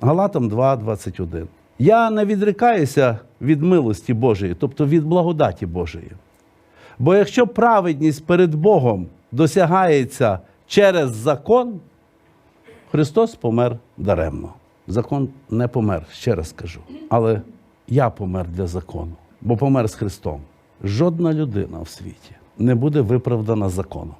Галатам 2, 21. Я не відрікаюся від милості Божої, тобто від благодаті Божої. Бо якщо праведність перед Богом досягається через закон, Христос помер даремно. Закон не помер, ще раз кажу. Але я помер для закону, бо помер з Христом. Жодна людина в світі не буде виправдана законом,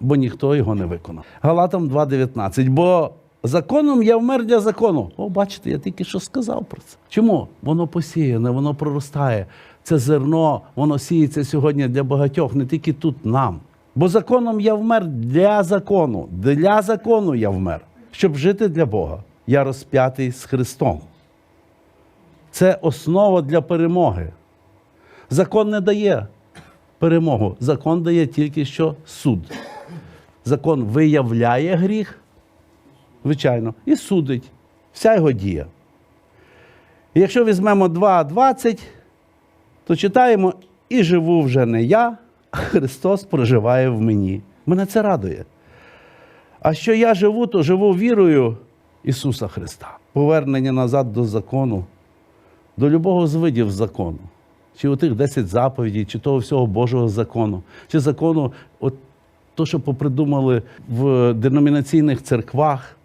бо ніхто його не виконав. Галатам 2.19. Бо законом я вмер для закону. О, бачите, я тільки що сказав про це. Чому? Воно посіяне, воно проростає. Це зерно, воно сіється сьогодні для багатьох, не тільки тут нам. Бо законом я вмер для закону. Для закону я вмер, щоб жити для Бога. Я розп'ятий з Христом. Це основа для перемоги. Закон не дає перемогу. Закон дає тільки що суд. Закон виявляє гріх, звичайно, і судить. Вся його дія. І якщо візьмемо 2.20, то читаємо: і живу вже не я, а Христос проживає в мені. Мене це радує. А що я живу, то живу вірою Ісуса Христа. Повернення назад до закону, до любого з видів закону. Чи у тих 10 заповідей, чи того всього Божого закону, чи закону, от то, що попридумали в деномінаційних церквах,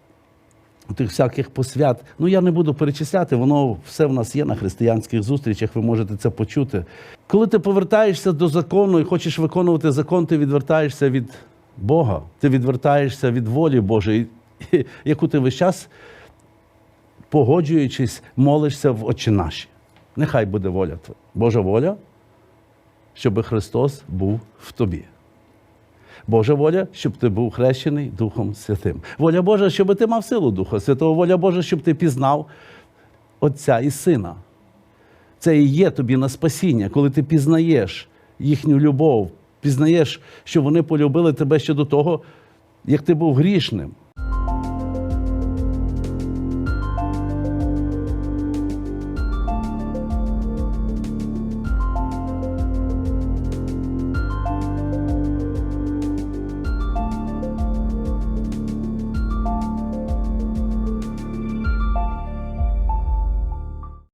тих всяких посвят. Ну я не буду перечисляти, воно все в нас є на християнських зустрічах, ви можете це почути. Коли ти повертаєшся до закону і хочеш виконувати закон, ти відвертаєшся від Бога, ти відвертаєшся від волі Божої, яку ти весь час, погоджуючись, молишся в очі наші. Нехай буде воля твоя. Божа воля, щоб Христос був в тобі. Божа воля, щоб ти був хрещений Духом Святим. Воля Божа, щоб ти мав силу Духа Святого. Воля Божа, щоб ти пізнав Отця і Сина. Це і є тобі на спасіння, коли ти пізнаєш їхню любов, пізнаєш, що вони полюбили тебе ще до того, як ти був грішним.